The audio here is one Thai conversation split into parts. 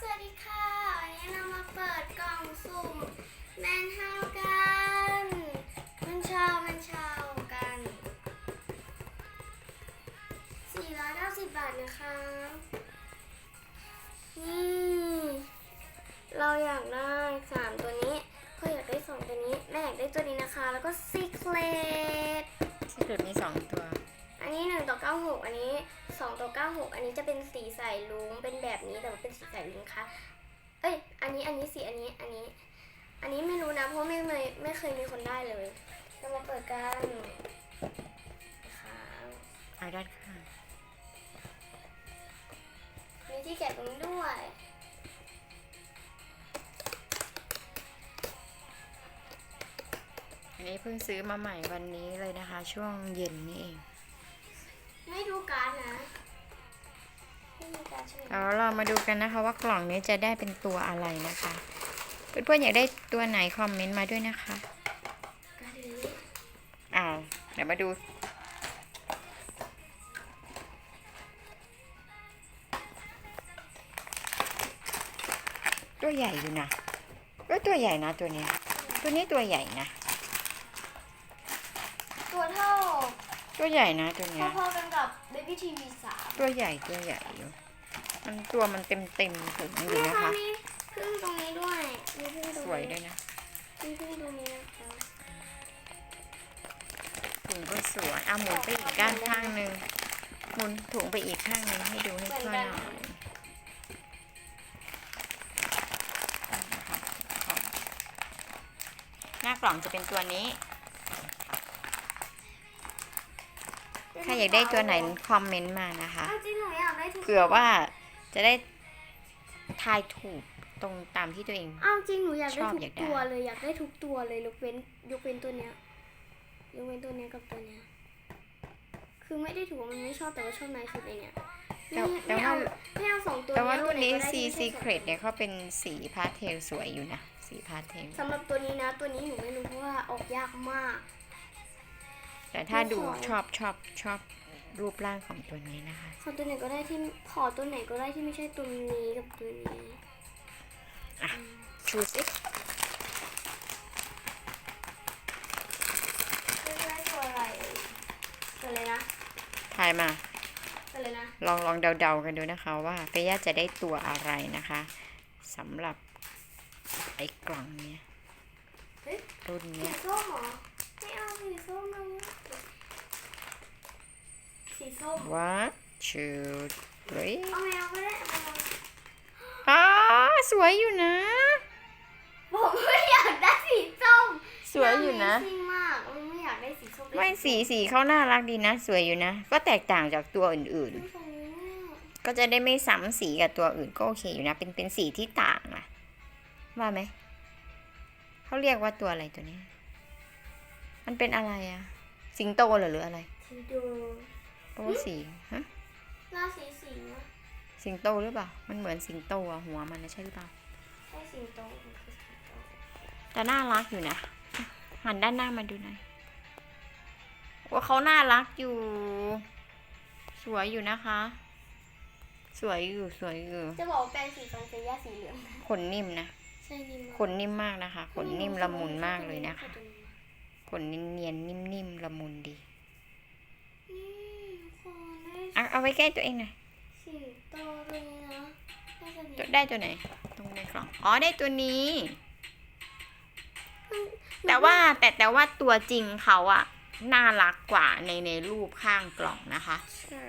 สวัสดีค่ะวันนี้เรามาเปิดกล่องสุ่มแมนเฮากันมันเชามันเชากัน 490 บาทนะคะนี่ เราอยากได้ 3 ตัวนี้พ่ออยากได้ 2 ตัวนี้ แม่อยากได้ตัวนี้นะคะ แล้วก็ซีเครตที่เหลือมีสองตัว อันนี้ 1 ต่อ 96 อันนี้ 2ต่อ96 อันนี้จะเป็นสีใสลุงเป็นแบบนี้แต่ว่าเป็นสีใสลุงคะเอ้ย อันนี้อันนี้สีอันนี้อันนี้ อันนี้ไม่รู้นะเพราะไม่เคยไม่เคยมีคนได้เลยเรามาเปิดกันนะคะเอาด้านข้างมีที่แกะตรงนี้ด้วย อันนี้เพิ่งซื้อมาใหม่วันนี้เลยนะคะ ช่วงเย็นนี่เอง ไม่ดูการนะไม่มีการใช่ไหมแล้วเรามาดูกันนะคะว่ากล่องนี้จะได้เป็นตัวอะไรนะคะ เพื่อนๆอยากได้ตัวไหนคอมเมนต์มาด้วยนะคะการดอ้าวเดี๋ยวมาดูตัวใหญ่อยู่นะก็ตัวใหญ่นะตัวนี้ ตัวนี้ตัวใหญ่นะ ตัวเท่า ตัวใหญ่นะตัวเนี้ยพอๆกันกับ Baby TV 3ตัวใหญ่ตัวใหญ่อยู่มันตัวมันเต็มเต็มๆถุงอยู่นี่นะค่ะคะมีพึ่งตรงนี้ด้วยมีพึ่งตรงสวยด้นี้วยนะมีพึ่งตรงนี้นะคะถุงก็สวยเอาหมุนไปอีกด้านข้างหนึ่งหมุนถุงไปอีกข้างหนึ่งให้ดูให้ทั่วหน่อยหน้ากล่องจะเป็นตัวนี้ ถ้าอยากได้ตัวไหนคอมเมนต์มานะคะอ้าวจริงหนูอยากได้ทุกเผื่อว่าจะได้ทายถูกตรงตามที่ตัวเอง อ้าวจริงหนูอยากชได้อบทุกอยากได้ตัวเลยอยากได้ทุกตัวเลยยกเว้นยกเว้นตัวเนี้ยยกเว้นตัวเนี้ยกับตัวเนี้ยคือไม่ได้ถูกว่ามันไม่ชอบแต่ว่าชอบนายสุดเองเนี่ยแต่ไม่แต่ไม่ว่าเอาไม่เอาสองตัวแต่ว่าเยรุ่นนี้ตัวไหก็ได้ C ที่ไม่ใช่สอง Secret เนี่ยเขาเป็นสีพาสเทลสวยอยู่นะสีพาสเทลสำหรับตัวนี้นะตัวนี้หนูไม่รู้เพราะว่าออกยากมาก แต่ถ้าดูขอชอบชอบชอบรูปร่างของตัวนี้นะคะ ขอตัวไหนก็ได้ที่ขอตัวไหนก็ได้ที่ไม่ใช่ตัวนี้กับตัวนี้ชูสิไม่ใช่ตัวอะไรตัวเลยนะถ่ายมาตัวเลยนะลองลองเดาๆกันดูนะคะว่าเฟย่าจะได้ตัวอะไรนะคะสำหรับไอ้กล่องเนี้ยเฮ้ยรุ่นสีเนี้ยส้มเหรอไม่เอาสีส้มนะ สีส้ม one two three เอาไม่เอาก็ได้เอาไม่เอาอ๋อสวยอยู่นะ ผมไม่อยากได้สีส้มสวยอยู่นะจริงมากมันไม่อยากได้สีส้มไม่สีสีเขาน่ารักดีนะ สวยอยู่นะ ก็แตกต่างจากตัวอื่นดูตรงนี้เนี่ยๆก็จะได้ไม่ซ้ำสีกับตัวอื่นก็โอเคอยู่นะ เป็นเป็นสีที่ต่างอะว่าไหมเขาเรียกว่าตัวอะไรตัวนี้มันเป็นอะไรอะสิงโตเหรอหรืออะไรสีดู เพราะว่าสีฮะราสีสีนะสิงโตหรือเปล่า มันเหมือนสิงโตอะหัวมันนะใช่หรือเปล่า ใช่สิงโตมันคือสิงโตแต่น่ารักอยู่นะ หันด้านหน้ามาดูหน่อยว่าเขาน่ารักอยู่ สวยอยู่นะคะ สวยอยู่สวยอยู่จะบอกว่าแปลงสีฟันเซย่าสีเหลืองขนนิ่มนะใช่นิ่มมากขนนิ่มมากนะคะขนนิ่มละมุนมากเลยนะคะขนเนียนๆนิ่มๆละมุนดีนี่ทุกคนได้ เอาเอาไว้ใกล้ตัวเองหน่อยสิงโตเลยนะน่าจะตัวเนี่ยได้ตัวไหน ตรงในกล่อง อ๋อได้ตัวนี้ แต่ว่าแต่แต่ว่าตัวจริงเขาอะน่ารักกว่าในในรูปข้างกล่องนะคะ ใช่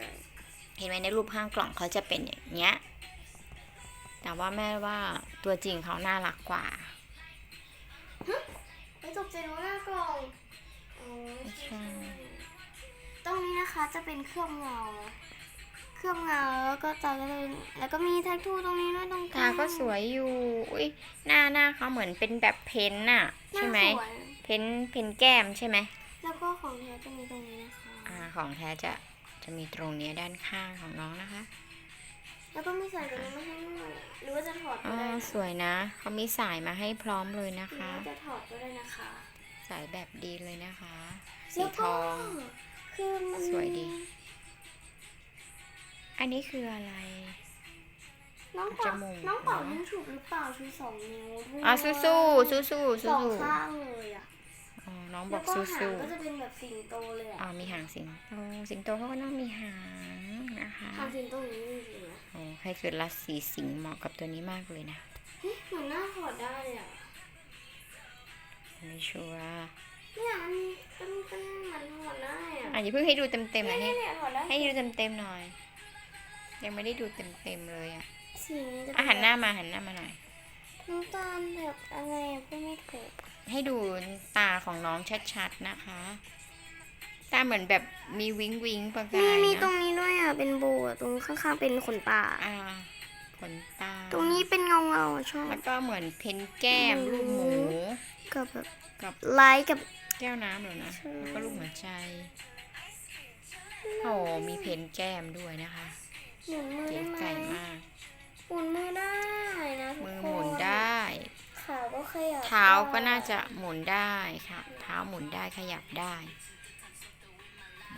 เห็นไหมในรูปข้างกล่องเขาจะเป็นอย่างเงี้ย แต่ว่าแม่ว่าตัวจริงเขาน่ารักกว่าไปตกใจรู้หน้ากล่องอ๋อใช่ตรง นี้นะคะจะเป็นเครื่องเงา เครื่องเงาแล้วก็ตาก็จะเป็นแล้วก็มีแท็กทูตรงนี้ด้วยตรงกลาตางก็สวยอยู่ อุ้ยหน้าหน้าเขาเหมือนเป็นแบบเพ้นท์น่ะ ใช่ไหม น้าสวยเพ้นท์เพ้นท์แก้มใช่ไหม แล้วก็ของแท้จะมีตรงนี้นะคะ อ่า ของแท้จะจะมีตรงเนี้ยด้านข้างของน้องนะคะ แล้วก็มีใส่ตรงนี้มาให้ด้วยหรือว่าจะถอดอ๋ก็อได้นะสวยนะ เขามีสายมาให้พร้อมเลยนะหรือคะ ว่าจะถอดก็ได้นะคะ สายแบบดีเลยนะคะ สีแล้วทก็อง คือมันสวยดี อันนี้คืออะไร น้องเป่าจมูก น้องเป่ายิงฉุบหรือเปล่าชูสองนิ้วด้วยอะสู้สู้สู้สู้สสู้องสู้ข้างเลยอะอ๋อน้องบแล้อวกก็สู้หางสู้ก็จะเป็นแบบสิงโตเลยอ๋ออะมีหางสิงโตสิงโตเขาก็ต้องมีหางนะคะหางสิงโตอย่างนี้จริงๆนะโอ้ให้เกิดราศีสิงห์เหมาะกับตัวนี้มากเลยนะเฮ้ยเหมือนหน้าถอดได้เลยอะไม่ชัวร์เนี่ยมันเป็น อะอะอย่าเพิ่งให้ดูเต็มเต็มๆเนี่นะยให้เนี่ยถอดได้ให้ดูเต็มเต็มๆหน่อย ยังไม่ได้ดูเต็มเต็มๆเลยอะสีนี้จะอะเป็หันหน้ามาหันหน้ามาหน่อย น้ำตาลแบบอะไรอะพูดไม่ถูกให้ดูตาของน้องชัดๆนะคะ ตาเหมือนแบบมีวิงวิงประกามียมีตรนะงนี้ด้วยอะเป็นโบอะตรงข้างๆเป็นขนตา อ่าขนตาตรงนี้เป็นเงาเงาๆอะชอบ แล้วก็เหมือนเพนแก้มหมูลูกหมู กับแบบกับไลท์กับ แก้วน้ำเหรอนะใช่ แล้วก็ลูกหัวใจ โอ้มีเพนแก้มด้วยนะคะหมุนมือเก๋ได้ไหมไก่มาก หมุนมือได้นะทุกมือคนหมุนได้ ขาก็ขยับเท้าก็ได้น่าจะหมุนได้ค่ะ เท้าหมุนได้ขยับได้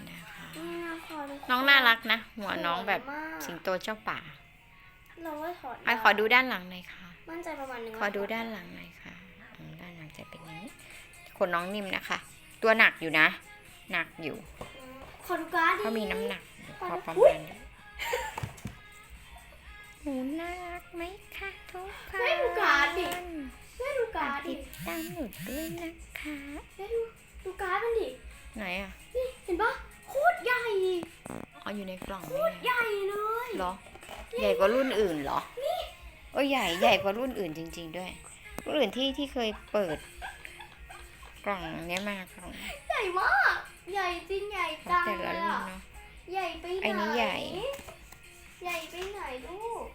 นะคะ นี่นะขอดูน้องน่ารักนะ หัวน้องแบบสวยมากสิงโตเจ้าป่าเราว่าถอดไอะขอดูด้านหลังหน่อยค่ะ มั่นใจประมาณหนึงขอดูด้านหลังหน่อยค่ะอืมด้านหลังจะเป็นอย่างนี้ขนน้องนิ่มนะคะ ตัวหนักอยู่นะ หนักอยู่ อืมขอดูการ์ดดิเขามีน้ำหนักอยู่พอประอุ๊มายณนี้หนูน่ารักไหมคะทุกคนไม่ดูการ์ดดิไม่ดูการ์ดดิติดตามหนูด้วยนะคะไม่ดูดูการ์ดมันดิ ไหนอะ นี่เห็นปะโคตรใหญ่อ๋ออยู่ในกล่องโคนี่ตรไงใหญ่เลยเหรอ ใหญ่กว่ารุ่นอื่นเหรอโอ้ยใหญ่ใหญ่กว่ารุ่นอื่นจริง ๆ ด้วย รุ่นอื่นที่ที่เคยเปิด กล่องเนี้ยมากล่องใหญ่มาก ใหญ่จริงใหญ่จังแต่เลละยรุ่นอะ เนาะ ใหญ่ไปไหนไอ้นี้ใหญ่ ใหญ่ไปไหนลูก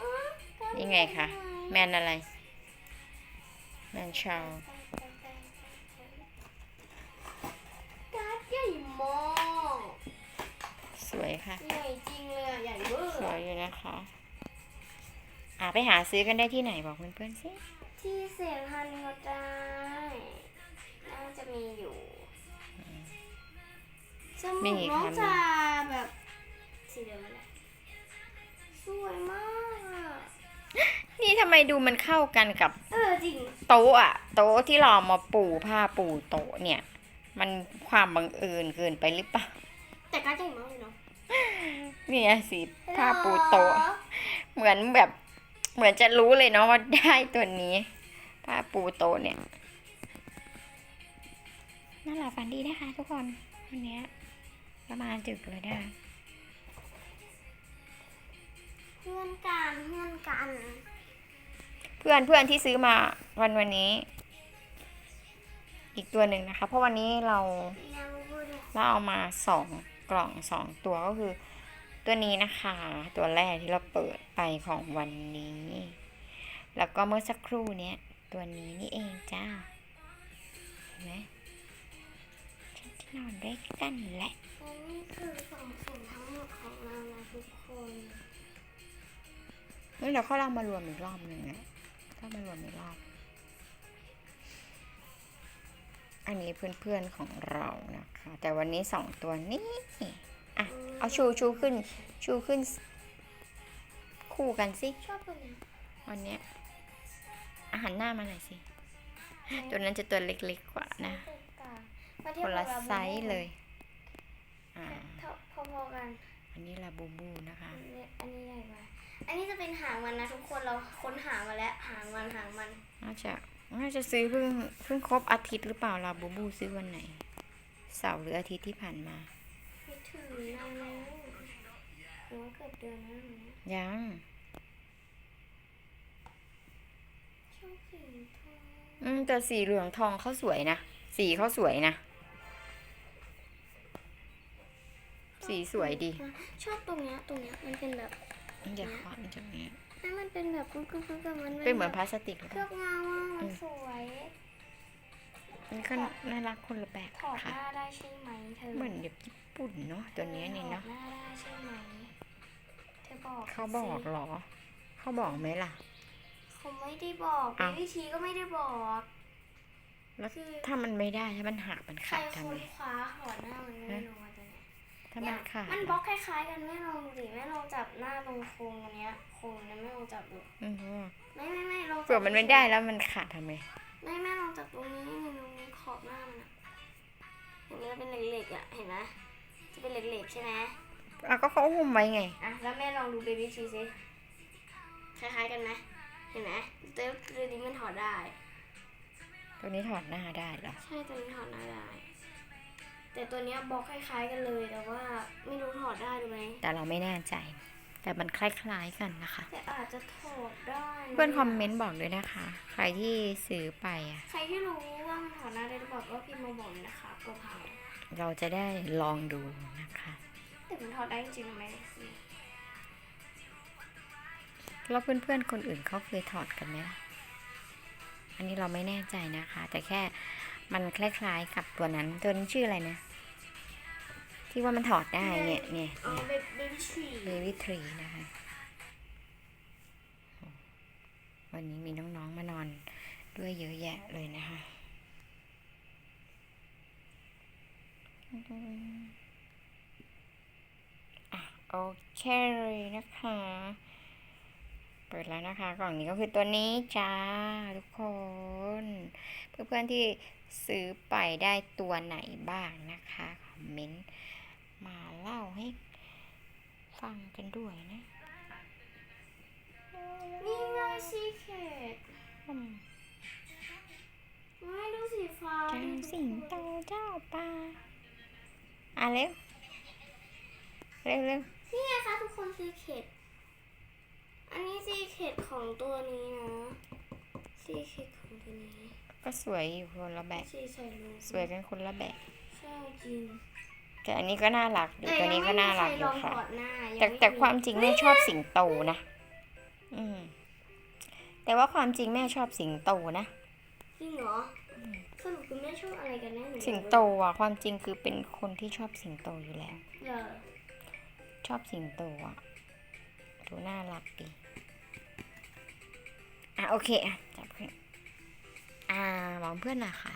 อ๊ะการ์ดยังไงคะใหญ่แมนอะไร แมนชาวการ์ดใหญ่มากสวยค่ะ ใหญ่จริงเลยอะใหญ่เวอร์สวยอยู่นะคะ อ่าไปหาซื้อกันได้ที่ไหนบอกเพื่อนๆสิ ที่เสียงฮันก็ได้น่าจะมีอยู่จ มูกน้องจะแบบสีเดียวกันแหละสวยมากอะนี่ทำไมดูมันเข้ากันกับเออจริง โต๊ะอะโต๊ะที่เราเอามาปูผ้าปูโต๊ะเนี่ย มันความบังเอิญเกินไปหรือเปล่าแต่การ์ดใหญ่มากเลยเนาะเนี่ยสีผ้าปูโต๊ะ เหมือนแบบเหมือนจะรู้เลยเนาะว่าได้ตัวนี้ ผ้าปูโต๊ะเนี่ยน่าหลับฝันดีนะคะทุกคนวันเนี้ย ประมาณดึกเลยได้เพื่อนกันเพื่อนกัน เพื่อนเพื่อนที่ซื้อมาวันวันนี้ อีกตัวหนึ่งนะคะ เพราะวันนี้เราแล้วพูดเลยเราเอามาสองกล่องสองตัวก็คือ ตัวนี้นะคะ ตัวแรกที่เราเปิดไปของวันนี้ แล้วก็เมื่อสักครู่เนี้ยตัวนี้นี่เองจ้าเห็นไหมฉั นที่นอนด้วยกันแหละและนี่คือส่งผลทั้งหมดของเรานะทุกคนเฮ้ยเดี๋ยวเขาเรามารวมอีกรอบหนึ่งนะก็มารวมอีกรอบ อันนี้เพื่อนๆของเรานะคะ แต่วันนี้สองตัวนี้อะเอาชูชูขึ้น ชูขึ้น คู่กันสิชอบตัวเนี้ยวันเนี้ยอาหารหน้ามาหน่อยสิ ตัวนั้นจะตัวเล็กๆกว่านะมา คเทียบนกัละบเราไซส์เลยอ่าเท่าพอๆกัน อันนี้ลาบูบูนะคะอันนี้อันนี้ใหญ่กว่า อันนี้จะเป็นหางมันนะทุกคนเราค้นหามาแล้วหางมันหางมัน น่าจะน่าจะซื้อเพิ่งเพิ่งครบอาทิตย์หรือเปล่าลาบูบูซื้อวันไหน เสาร์หรืออาทิตย์ที่ผ่านมาไม่ถึงนานแล้วหรือว่าเกือบเดือนแล้วนะยังชอบสีทองอืมแต่สีเหลืองทองเขาสวยนะ สีเขาสวยนะ สีสวยดี ชอบตรงเนี้ยตรงเนี้ยมันเป็นแบบอย่าเคาะมันจะนี้ ให้มันเป็นแบบกุ๊กกุ๊กกุ๊กกับมันเป็นเหมือนพลาสติกหรือเคเปลือล่าบเงาอะมันสวยมันก็น่ารักคนละแบบถอดหค่ะ น้าได้ใช่ไหมเธอเหมือนแบบญี่ปุ่นเนาะตัวเนี้ยนี่เนาะถอดหน้าได้ใช่ไหมเธอบอกเขาบอกสิเหรอ เขาบอกไหมล่ะ เขาไม่ได้บอกอ้าว วิธีก็ไม่ได้บอก แล้วคือ ถ้ามันไม่ได้ถ้ามันหักมันใครขาดคทำนไงคว้าถอดหน้ามันก็ไม่รู้ ว่าจะไหนทถ้ามันขาดมันบล็อกคล้ายๆกันแม่ลองดูดิแม่ลองจับหน้าตรงโครงตรงเนี้ยโครงเนี้ยแม่ลองจับดูอือฮึไม่ไม่ไม่ลองจับเผื่อมันไม่ได้แล้วมันขาดทำไงไม่แม่ลองจับตรงนี้นี่ตรงนี้ขอบหน้ามันอะเห็นไหมมันเป็นเหล็กๆอะเห็นไหมจะเป็นเหล็กๆใช่ไหมอะก็เขาหุ้มไว้ไงอะแล้วแม่ลองดูเบบี้ชีสิคล้ายๆกันไหมเห็นไหมแต่ตัวนี้มันถอดได้ ตัวนี้ถอดหน้าได้เหรอใช่ตัวนี้ถอดหน้าได้ แต่ตัวเนี้ยบล็อกคล้ายๆกันเลย แต่ว่าไม่รู้ถอดได้หรือไหมแต่เราไม่แน่ใจ แต่มันคล้ายๆกันนะคะ แต่อาจจะถอดได้ะเพื่อนคอมเมนต์บอกด้วยนะคะ ใครที่ซื้อไปอะใครที่รู้ว่ามันถอดหน้าได้หรือเปล่าก็พิมพ์มาบอกหน่อยนะคะตัวพังเราจะได้ลองดูนะคะ แต่มันถอดได้จริงๆไหมแล้วเพื่อนๆคนอื่นเขาเคยถอดกันไหมล่ะอันนี้เราไม่แน่ใจนะคะ แต่แค่ มันคล้ายๆกับตัวนั้น ตัวนี้ชื่ออะไรนะ ที่ว่ามันถอดได้เนี่ยเนี่ยอ๋อเนี่ยเบบี้ชีเบบี้ทรีนะคะ วันนี้มีน้องๆมานอนด้วยเยอะแยะเลยนะคะอะโอเคเลยนะคะ เปิดแล้วนะคะ กล่องนี้ก็คือตัวนี้จ้าทุกคน เพื่อนๆที่ซื้อไปได้ตัวไหนบ้างนะคะคอมเมนต์มาเล่าให้ฟังกันด้วยนะนี่ไงซีเคดอืมไม่ดูสีฟ้าเจ้าสิงโตเจ้าป่าอะเร็ว เร็วเร็วนี่ไงคะทุกคนซีเคด อันนี้ซีเคดของตัวนี้นะซีเคดของตัวนี้ก็สวยอยู่คนละแบบสีใส่ลูกสวยกันคนละแบบใช่จริงแต่อันนี้ก็น่ารักอยู่ตัวนี้ก็น่ารักอยู่ค่ะ แต่ยังไม่มีใรลองถอดหน้ายังแต่ไม่แต่ความจริงแม่ชอบสิงโตนะ อืม แต่ว่าความจริงแม่ชอบสิงโตนะจริงเหรอสรุปคือแม่ชอบอะไรกันแน่หนูสิงโตอะ ความจริงคือเป็นคนที่ชอบสิงโตอยู่แล้วเหรอชอบสิงโตอะ ดูน่ารักดีอะโอเคอะจับขึ้นอ่าบอกเพื่อนนะคะ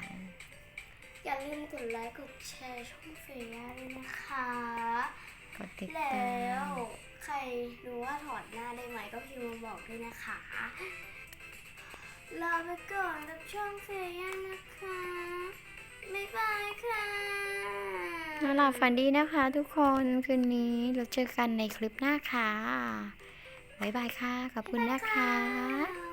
อย่าลืมกดไลค์กดแชร์ช่องเฟย่าด้วยนะคะ กดติดแล้ตามวใครรู้ว่าถอดหน้าได้ไหมก็พิมพ์มาบอกด้วยนะคะลาไปก่อนกับช่องเฟย่านะคะ บ๊ายบายค่ะนอนหลับฝันดีนะคะทุกคนคืนนี้เราเจอกันในคลิปหน้าค่ะ บ๊ายบายค่ะ ขอบคุณนะคะ